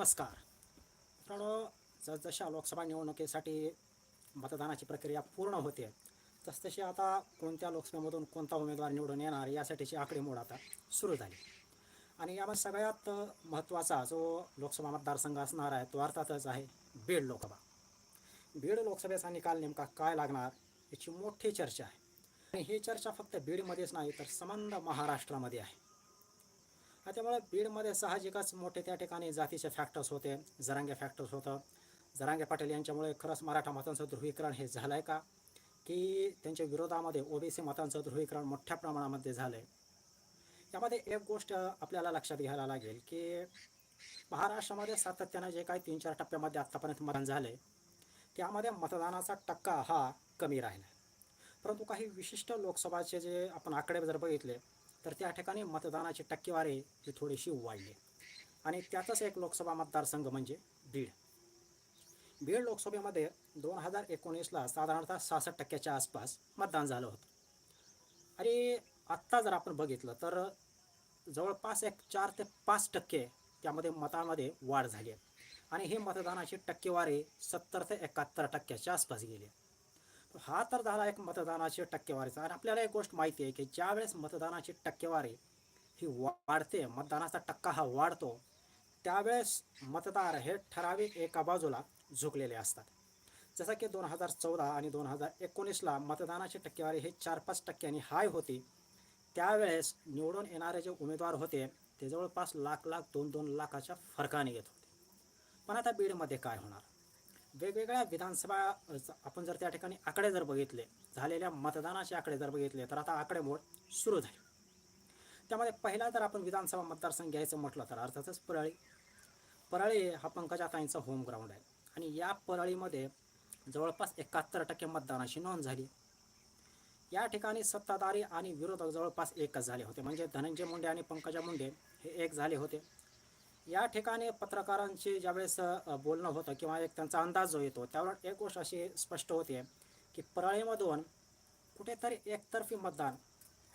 नमस्कार. मित्रांनो जसजशा लोकसभा निवडणुकीसाठी मतदानाची प्रक्रिया पूर्ण होते तसतशी आता कोणत्या लोकसभेमधून कोणता उमेदवार निवडून येणार यासाठीची आकडेमोड आता सुरू झाली. आणि यामध्ये सगळ्यात महत्त्वाचा जो लोकसभा मतदारसंघ असणार आहे तो अर्थातच आहे बीड लोकसभा. बीड लोकसभेचा निकाल नेमका काय लागणार याची मोठी चर्चा आहे. आणि ही चर्चा फक्त बीडमध्येच नाही तर संबंध महाराष्ट्रामध्ये आहे. त्यामुळे बीडमध्ये साहजिकच मोठे त्या ठिकाणी जातीचे फॅक्टर्स होते जरांगे फॅक्टर्स होतं. जरांगे पाटील यांच्यामुळे खरंच मराठा मतांचं ध्रुवीकरण हे झालं आहे का? की त्यांच्या विरोधामध्ये ओबीसी मतांचं ध्रुवीकरण मोठ्या प्रमाणामध्ये झालं आहे यामध्ये एक गोष्ट आपल्याला लक्षात घ्यायला लागेल की महाराष्ट्रामध्ये सातत्यानं जे काही तीन चार टप्प्यामध्ये आत्तापर्यंत मतदान झाले त्यामध्ये मतदानाचा टक्का हा कमी राहिला परंतु काही विशिष्ट लोकसभाचे जे आपण आकडे जर बघितले तर त्या ठिकाणी मतदानाची टक्केवारी ही थोडीशी वाढली. आणि त्यातच एक लोकसभा मतदारसंघ म्हणजे बीड. बीड लोकसभेमध्ये दोन हजार एकोणीसला साधारणतः सहासष्ट टक्क्याच्या आसपास मतदान झालं होतं. आणि आत्ता जर आपण बघितलं तर जवळपास एक चार ते पाच टक्के त्यामध्ये मतामध्ये वाढ झाली आहे. आणि ही मतदानाची टक्केवारी सत्तर ते एकाहत्तर टक्क्याच्या आसपास गेली आहे. हा तर झाला एक मतदानाची टक्केवारीचा. आणि आपल्याला एक गोष्ट माहिती आहे की ज्यावेळेस मतदानाची टक्केवारी ही वाढते मतदानाचा टक्का हा वाढतो त्यावेळेस मतदार हे ठराविक एका बाजूला झुकलेले असतात. जसं की दोन हजार चौदा आणि दोन हजार एकोणीसला मतदानाची टक्केवारी हे चार पाच टक्क्यांनी हाय होती. त्यावेळेस निवडून येणारे जे उमेदवार होते ते जवळपास लाख लाख दोन दोन लाखाच्या फरकाने येत होते. पण आता बीडमध्ये काय होणार? वेगवेगळ्या विधानसभा आपण जर त्या ठिकाणी आकडे जर बघितले झालेल्या मतदानाचे आकडे जर बघितले तर आता आकडेमोड सुरू झाली. त्यामध्ये पहिला जर आपण विधानसभा मतदारसंघ घ्यायचं म्हटलं तर अर्थातच परळी. परळी हा पंकजाताईंचा होम ग्राउंड आहे. आणि या परळीमध्ये जवळपास एकाहत्तर टक्के मतदानाची नोंद झाली. या ठिकाणी सत्ताधारी आणि विरोधक जवळपास एकच झाले होते. म्हणजे धनंजय मुंडे आणि पंकजा मुंडे हे एक झाले होते. या ठिकाणी पत्रकारांची ज्यावेळेस बोलणं होतं किंवा एक त्यांचा अंदाज जो येतो त्यावर एक गोष्ट अशी स्पष्ट होते की परळीमधून कुठेतरी एकतर्फी मतदान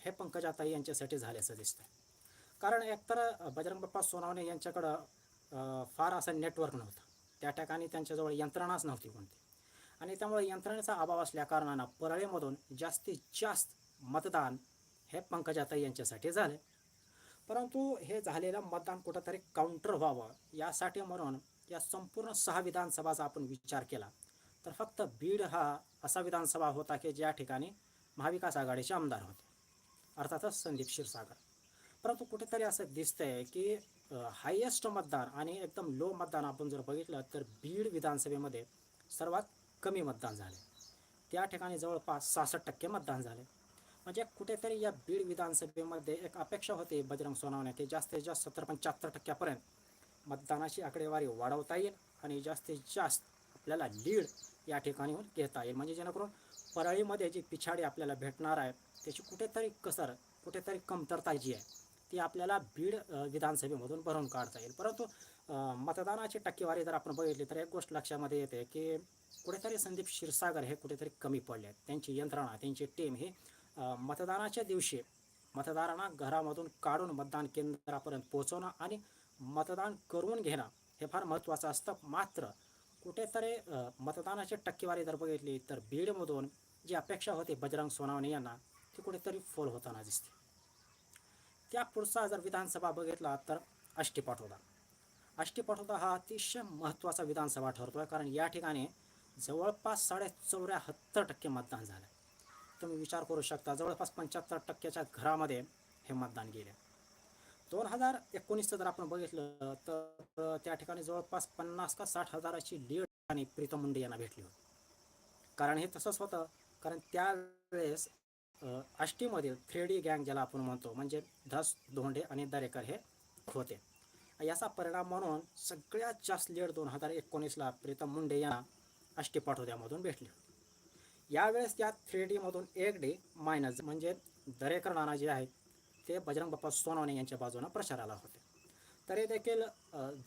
हे पंकजाताई यांच्यासाठी झाल्याचं दिसतं कारण एकतर बजरंग बाप्पा सोनावणे यांच्याकडं फार असं नेटवर्क नव्हतं. त्या ठिकाणी त्यांच्याजवळ यंत्रणाच नव्हती कोणती. आणि त्यामुळे यंत्रणेचा अभाव असल्याकारणानं परळीमधून जास्तीत जास्त मतदान हे पंकजाताई यांच्यासाठी झाले परंतु हे झालेलं मतदान कुठंतरी काउंटर व्हावं यासाठी म्हणून या संपूर्ण सहा विधानसभाचा आपण विचार केला. तर फक्त बीड हा असा विधानसभा होता की ज्या ठिकाणी महाविकास आघाडीचे आमदार होते. अर्थातच संदीप क्षीरसागर. परंतु कुठेतरी असं दिसतंय की हायेस्ट मतदान आणि एकदम लो मतदान आपण जर बघितलं तर बीड विधानसभेमध्ये सर्वात कमी मतदान झाले. त्या ठिकाणी जवळपास सहासष्ट टक्के मतदान झाले. म्हणजे कुठेतरी या बीड विधानसभेमध्ये एक अपेक्षा होती बजरंग सोनवणे की जास्तीत जास्त सत्तर पंच्याहत्तर टक्क्यापर्यंत मतदानाची आकडेवारी वाढवता येईल आणि जास्तीत जास्त आपल्याला लीड या ठिकाणी घेता येईल. म्हणजे जेणेकरून परळीमध्ये जी पिछाडी आपल्याला भेटणार आहे त्याची कुठेतरी कसर कुठेतरी कमतरता जी आहे ती आपल्याला बीड विधानसभेमधून भरून काढता येईल. परंतु मतदानाची टक्केवारी जर आपण बघितली तर एक गोष्ट लक्षामध्ये येते की कुठेतरी संदीप क्षीरसागर हे कुठेतरी कमी पडले आहेत. त्यांची यंत्रणा त्यांची टीम ही मतदानाच्या दिवशी मतदारांना घरामधून काढून मतदान केंद्रापर्यंत पोहोचवणं आणि मतदान करून घेणं हे फार महत्त्वाचं असतं. मात्र कुठेतरी मतदानाची टक्केवारी जर बघितली तर बीडमधून जी अपेक्षा होती बजरंग सोनावणे यांना ती कुठेतरी फोल होताना दिसते. त्या पुढचा जर विधानसभा बघितला तर आष्टी अष्टीपाठोदा हा अतिशय महत्त्वाचा विधानसभा ठरतो आहे कारण या ठिकाणी जवळपास साडे चौऱ्याहत्तर टक्के मतदान झालं. तुम्ही विचार करू शकता जवळपास पंच्याहत्तर टक्क्याच्या घरामध्ये हे मतदान गेले. दोन हजार एकोणीसचं जर आपण बघितलं तर त्या ठिकाणी जवळपास पन्नास का साठ हजाराची लीड आणि प्रीतम मुंडे यांना भेटली होती. कारण हे तसंच होतं कारण त्यावेळेस आष्टीमधील थ्रेडी गँग ज्याला आपण म्हणतो म्हणजे धस धोंडे आणि दरेकर हे होते. याचा परिणाम म्हणून सगळ्यात जास्त लीड दोन हजार एकोणीसला प्रीतम मुंडे यांना आष्टी पाठोद्यामधून भेटली होती. यावेळेस त्या थ्री डीमधून एक डी मायनस म्हणजे दरेकर नाना जे आहेत ते बजरंग बाप्पा सोनवणे यांच्या बाजूनं प्रचाराला होते. तरी देखील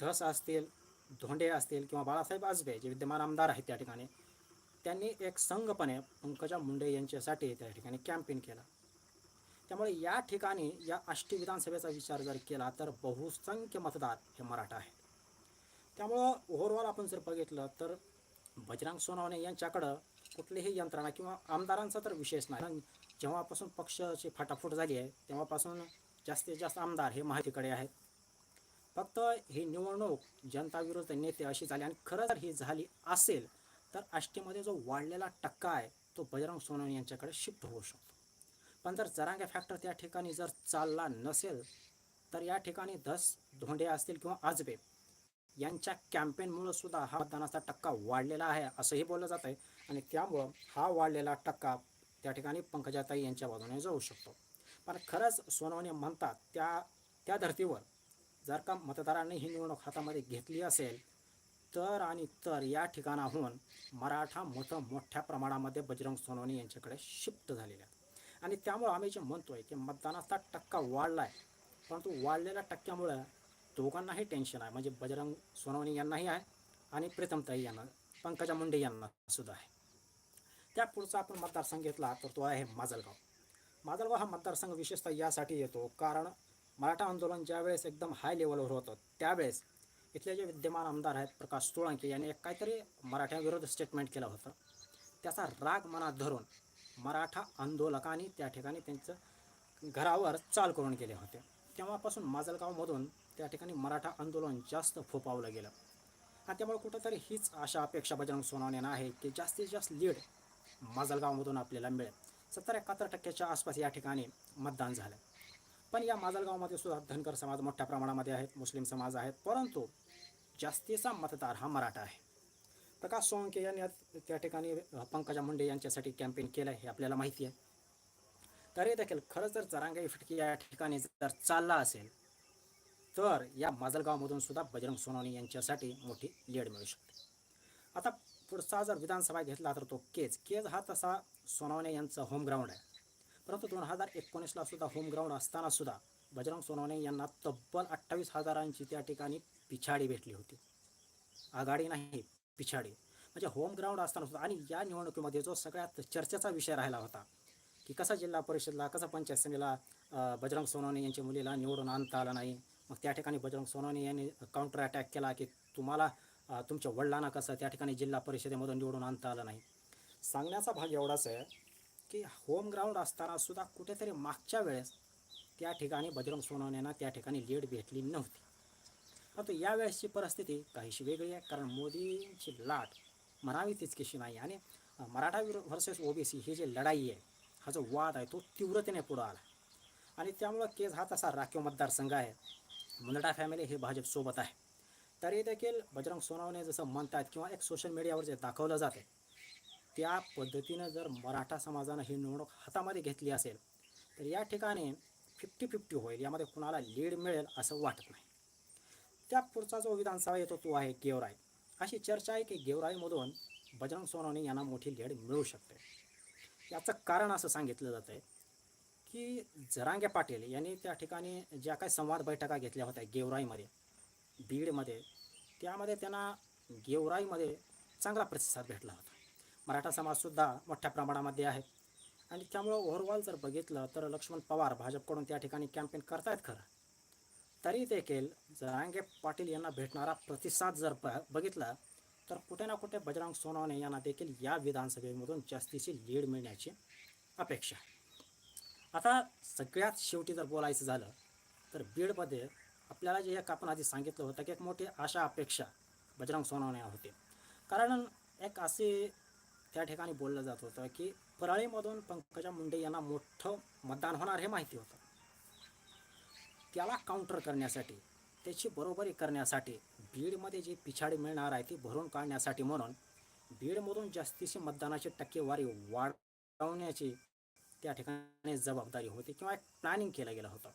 धस असतील धोंडे असतील किंवा बाळासाहेब आजबे जे विद्यमान आमदार आहेत त्या ठिकाणी त्यांनी एक संघपणे पंकजा मुंडे यांच्यासाठी त्या ठिकाणी कॅम्पेन केला. त्यामुळे या ठिकाणी या आष्टी विधानसभेचा विचार जर केला तर बहुसंख्य मतदार हे मराठा आहेत. त्यामुळं ओव्हरऑल आपण जर बघितलं तर बजरंग सोनवणे यांच्याकडं कुठलीही यंत्रणा किंवा आमदारांचा तर विशेष नाही. कारण जेव्हापासून पक्षाची फाटाफूट झाली आहे तेव्हापासून जास्तीत जास्त आमदार हे माहितीकडे आहेत. फक्त ही निवडणूक जनताविरुद्ध नेते अशी झाली आणि खरं जर ही झाली असेल तर आष्टीमध्ये जो वाढलेला टक्का आहे तो बजरंग सोनवणे यांच्याकडे शिफ्ट होऊ शकतो. पण जर जरांगे फॅक्टर त्या ठिकाणी जर चालला नसेल तर या ठिकाणी धस धोंडे असतील किंवा आजबे यांच्या कॅम्पेनमुळं सुद्धा हा मतदानाचा टक्का वाढलेला आहे असंही बोललं जात आहे आणि त्यामुळं हा वाढलेला टक्का त्या ठिकाणी पंकजाताई यांच्या बाजूने जाऊ शकतो. पण खरंच सोनवणे म्हणतात त्या त्या धर्तीवर जर का मतदारांनी ही निवडणूक हातामध्ये घेतली असेल तर आणि तर या ठिकाणाहून मराठा मतं मोठ्या प्रमाणामध्ये बजरंग सोनवणे यांच्याकडे शिफ्ट झालेले आहेत. आणि त्यामुळं आम्ही जे म्हणतो आहे की मतदानाचा टक्का वाढला आहे परंतु वाढलेल्या टक्क्यामुळं दोघांनाही टेन्शन आहे. म्हणजे बजरंग सोनवणे यांनाही आहे आणि प्रीतमताई यांना पंकजा मुंडे यांना सुद्धा आहे. त्या पुढचा आपण मतदारसंघ घेतला तर तो आहे माजलगाव. माजलगाव हा मतदारसंघ विशेषतः यासाठी येतो कारण मराठा आंदोलन ज्यावेळेस एकदम हाय लेवलवर होतं त्यावेळेस इथले जे विद्यमान आमदार आहेत प्रकाश सोळंके यांनी एक काहीतरी मराठ्यांविरोध स्टेटमेंट केलं होतं. त्याचा राग मनात धरून मराठा आंदोलकांनी त्या ठिकाणी त्यांचं घरावर चाल करून गेले होते. तेव्हापासून माजलगावमधून त्या ठिकाणी मराठा आंदोलन जास्त फोपावलं गेलं. आणि त्यामुळे कुठंतरी हीच अशा अपेक्षा बजरंग सोनवणेनं आहे की जास्तीत जास्त लीड माजलगावमधून आपल्याला मिळेल. सत्तर एकाहत्तर टक्क्याच्या आसपास या ठिकाणी मतदान झालं. पण या माजलगावमध्ये सुद्धा धनगर समाज मोठ्या प्रमाणामध्ये आहेत मुस्लिम समाज आहेत परंतु जास्तीचा मतदार हा मराठा आहे. प्रकाश सोळंके यांनी त्या ठिकाणी पंकजा मुंडे यांच्यासाठी कॅम्पेन केलं हे आपल्याला माहिती आहे. तरी देखील खरंच जर जरांगाई फिटकी या ठिकाणी जर चालला असेल तर या माजलगावमधून सुद्धा बजरंग सोनवणे यांच्यासाठी मोठी लीड मिळू शकते. आता पुढचा जर विधानसभा घेतला तर तो केज. केज हा तसा सोनवणे यांचा होम ग्राउंड आहे. परंतु दोन हजार एकोणीसला सुद्धा होम ग्राउंड असताना सुद्धा बजरंग सोनवणे यांना तब्बल अठ्ठावीस हजारांची त्या ठिकाणी पिछाडी भेटली होती. आघाडी नाही पिछाडी. म्हणजे होम ग्राउंड असताना सुद्धा आणि या निवडणुकीमध्ये जो सगळ्यात चर्चेचा विषय राहिला होता की कसा जिल्हा परिषदला कसा पंचायत समितीला बजरंग सोनवणे यांच्या मुलीला निवडून आणता आलं नाही? मग त्या ठिकाणी बजरंग सोनवणे यांनी काउंटर अटॅक केला की तुम्हाला तुमच्या वडिलांना कसं त्या ठिकाणी जिल्हा परिषदेमधून निवडून आणता आलं नाही? सांगण्याचा भाग एवढाच आहे की होम ग्राउंड असताना सुद्धा कुठेतरी मागच्या वेळेस त्या ठिकाणी बजरंग सोनवण्यांना त्या ठिकाणी लीड भेटली नव्हती. परंतु यावेळेसची परिस्थिती काहीशी वेगळी आहे कारण मोदींची लाट म्हणावी तितकीशी नाही. आणि अ, मराठा व्हर्सेस ओबीसी ही जी लढाई आहे हा जो वाद आहे तो तीव्रतेने पुढं आला. आणि त्यामुळं केज हा तसा राखीव मतदारसंघ आहे. मुंदडा फॅमिली हे भाजपसोबत आहे. तरी देखील बजरंग सोनवणे जसं म्हणतात किंवा एक सोशल मीडियावर जे दाखवलं जाते त्या पद्धतीनं जर मराठा समाजानं ही निवडणूक हातामध्ये घेतली असेल तर या ठिकाणी फिफ्टी फिफ्टी होईल यामध्ये कुणाला लीड मिळेल असं वाटत नाही. त्या पुढचा जो विधानसभा येतो तो आहे गेवराई. अशी चर्चा आहे की गेवराईमधून बजरंग सोनवणे यांना मोठी लीड मिळू शकते. याचं कारण असं सांगितलं जातं आहे की जरांगे पाटील यांनी त्या ठिकाणी ज्या काही संवाद बैठका घेतल्या होत्या गेवराईमध्ये बीडमध्ये त्यामध्ये त्यांना गेवराईमध्ये चांगला प्रतिसाद भेटला होता. मराठा समाजसुद्धा मोठ्या प्रमाणामध्ये आहे. आणि त्यामुळं ओव्हरऑल जर बघितलं तर लक्ष्मण पवार भाजपकडून त्या ठिकाणी कॅम्पेन करतायत खरं. तरी देखील जरांगे पाटील यांना भेटणारा प्रतिसाद जर ब बघितला तर कुठे ना कुठे बजरंग सोनवणे यांना देखील या विधानसभेमधून जास्तीची लीड मिळण्याची अपेक्षा आहे. आता सगळ्यात शेवटी जर बोलायचं झालं तर बीडमध्ये आपल्याला जे एक आपण आधी सांगितलं होतं की एक मोठी आशा अपेक्षा बजरंग सोनवणे होते. कारण एक असे त्या ठिकाणी बोललं जात होतं की परळीमधून पंकजा मुंडे यांना मोठं मतदान होणार हे माहिती होतं. त्याला काउंटर करण्यासाठी त्याची बरोबरी करण्यासाठी बीडमध्ये जी पिछाडी मिळणार आहे ती भरून काढण्यासाठी म्हणून बीडमधून जास्तीची मतदानाची टक्केवारी वाढवण्याची त्या ठिकाणी जबाबदारी होती किंवा एक प्लॅनिंग केलं गेलं होतं.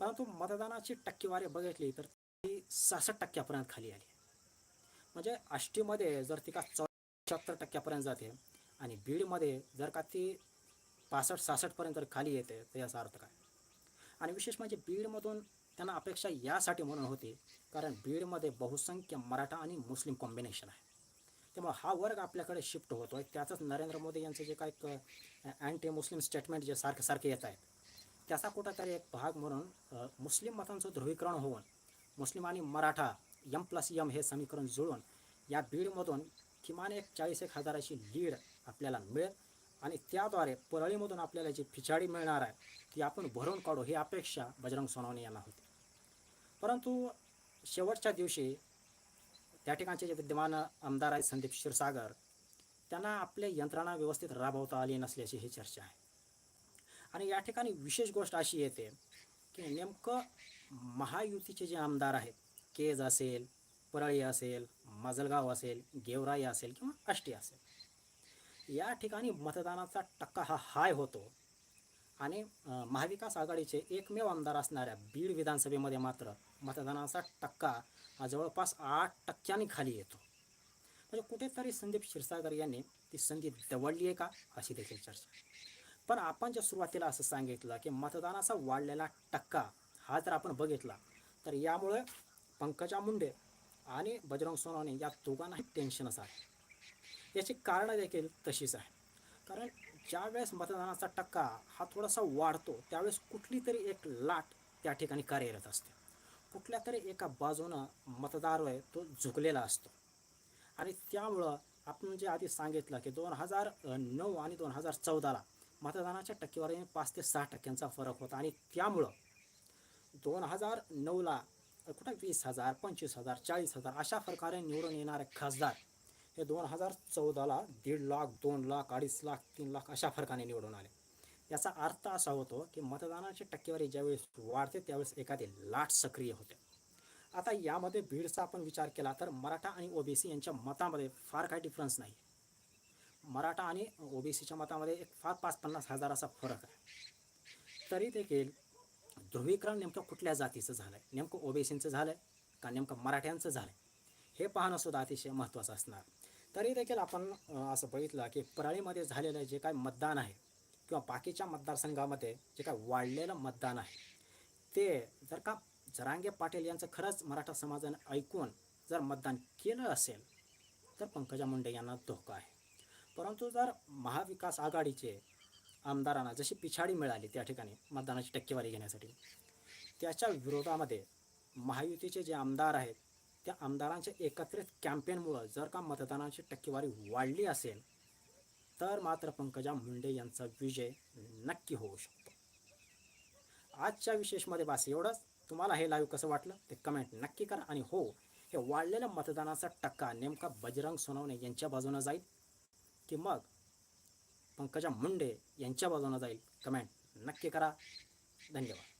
परंतु मतदानाची टक्केवारी बघितली तर ती सहासष्ट टक्क्यापर्यंत खाली आली. म्हणजे आष्टीमध्ये जर ती का चौऱ्याहत्तर टक्क्यापर्यंत जाते आणि बीडमध्ये जर का ती पासष्ट सहासष्टपर्यंत जर खाली येते तर याचा अर्थ काय? आणि विशेष म्हणजे बीडमधून त्यांना अपेक्षा यासाठी म्हणून होती कारण बीडमध्ये बहुसंख्य मराठा आणि मुस्लिम कॉम्बिनेशन आहे. त्यामुळे हा वर्ग आपल्याकडे शिफ्ट होतो आहे त्यातच नरेंद्र मोदी यांचं जे काय अँटी मुस्लिम स्टेटमेंट जे सारखे सारखे येत आहेत त्याचा कुठंतरी एक भाग म्हणून मुस्लिम मतांचं ध्रुवीकरण होऊन मुस्लिम आणि मराठा यम प्लस यम हे समीकरण जुळून या बीडमधून किमान एक चाळीस एक हजाराची लीड आपल्याला मिळेल आणि त्याद्वारे परळीमधून आपल्याला जी फिचाडी मिळणार आहे ती आपण भरून काढू ही अपेक्षा बजरंग सोनवणे यांना होती. परंतु शेवटच्या दिवशी त्या ठिकाणचे जे विद्यमान आमदार आहेत संदीप क्षीरसागर त्यांना आपले यंत्रणा व्यवस्थित राबवता आली नसल्याची ही चर्चा आहे. आणि या ठिकाणी विशेष गोष्ट अशी येते की नेमकं महायुतीचे जे आमदार आहेत केज असेल परळी असेल माजलगाव असेल गेवराई असेल किंवा आष्टी असेल या ठिकाणी मतदानाचा टक्का हा हाय होतो. आणि महाविकास आघाडीचे एकमेव आमदार असणाऱ्या बीड विधानसभेमध्ये मात्र मतदानाचा टक्का हा जवळपास आठ टक्क्यांनी खाली येतो. म्हणजे कुठेतरी संदीप क्षीरसागर यांनी ती संधी दवडली आहे का? अशी देखील चर्चा. पण आपण ज्या सुरुवातीला असं सांगितलं की मतदानाचा वाढलेला टक्का हा जर आपण बघितला तर यामुळे पंकजा मुंडे आणि बजरंग सोनवणे या दोघांनाही टेन्शनच आहे. याची कारणं देखील तशीच आहे. कारण ज्यावेळेस मतदानाचा टक्का हा थोडासा वाढतो त्यावेळेस कुठली तरी एक लाट त्या ठिकाणी कार्यरत असते. कुठल्या तरी एका बाजूनं मतदार आहे तो झुकलेला असतो. आणि त्यामुळं आपण जे आधी सांगितलं की दोन हजार नऊ आणि दोन हजार चौदाला मतदानाच्या टक्केवारीने पाच ते सहा टक्क्यांचा फरक होता. आणि त्यामुळं दोन हजार नऊला कुठं वीस हजार पंचवीस हजार चाळीस हजार अशा प्रकारे निवडून येणारे खासदार हे दोन हजार चौदाला दीड लाख दोन लाख अडीच लाख तीन लाख अशा फरकाने निवडून आले. याचा अर्थ असा होतो की मतदानाची टक्केवारी ज्यावेळेस वाढते त्यावेळेस एखादी लाट सक्रिय होते. आता यामध्ये भीडचा आपण विचार केला तर मराठा आणि ओबीसी यांच्या मतामध्ये फार काही डिफरन्स नाही. मराठा आणि ओबीसीच्या मतामध्ये एक फार पाच पन्नास हजाराचा फरक आहे. तरी देखील ध्रुवीकरण नेमकं कुठल्या जातीचं झालं आहे नेमकं ओबीसीचं झालं आहे का नेमकं मराठ्यांचं झालं आहे हे पाहणं सुद्धा अतिशय महत्त्वाचं असणार. तरी देखील आपण असं बघितलं की परळीमध्ये झालेलं जे काय मतदान आहे किंवा बाकीच्या मतदारसंघामध्ये जे काय वाढलेलं मतदान आहे ते जर का जरांगे पाटील यांचं खरंच मराठा समाजाने ऐकून जर मतदान केलं असेल तर पंकजा मुंडे यांना धोका आहे. परंतु जर महाविकास आघाडीचे आमदारांना जशी पिछाडी मिळाली त्या ठिकाणी मतदानाची टक्केवारी घेण्यासाठी त्याच्या विरोधामध्ये महायुतीचे जे आमदार आहेत त्या आमदारांच्या एकत्रित कॅम्पेनमुळं जर का मतदानाची टक्केवारी वाढली असेल तर मात्र पंकजा मुंडे यांचा विजय नक्की होऊ शकतो. आजच्या विशेषमध्ये बास एवढंच. तुम्हाला हे लाईव्ह कसं वाटलं ते कमेंट नक्की करा. आणि हो हे वाढलेल्या मतदानाचा टक्का नेमका बजरंग सोनवणे यांच्या बाजूनं जाईल. की मग पंकजा मुंडे यांच्या बाजूनं जाईल. कमेंट नक्की करा. धन्यवाद.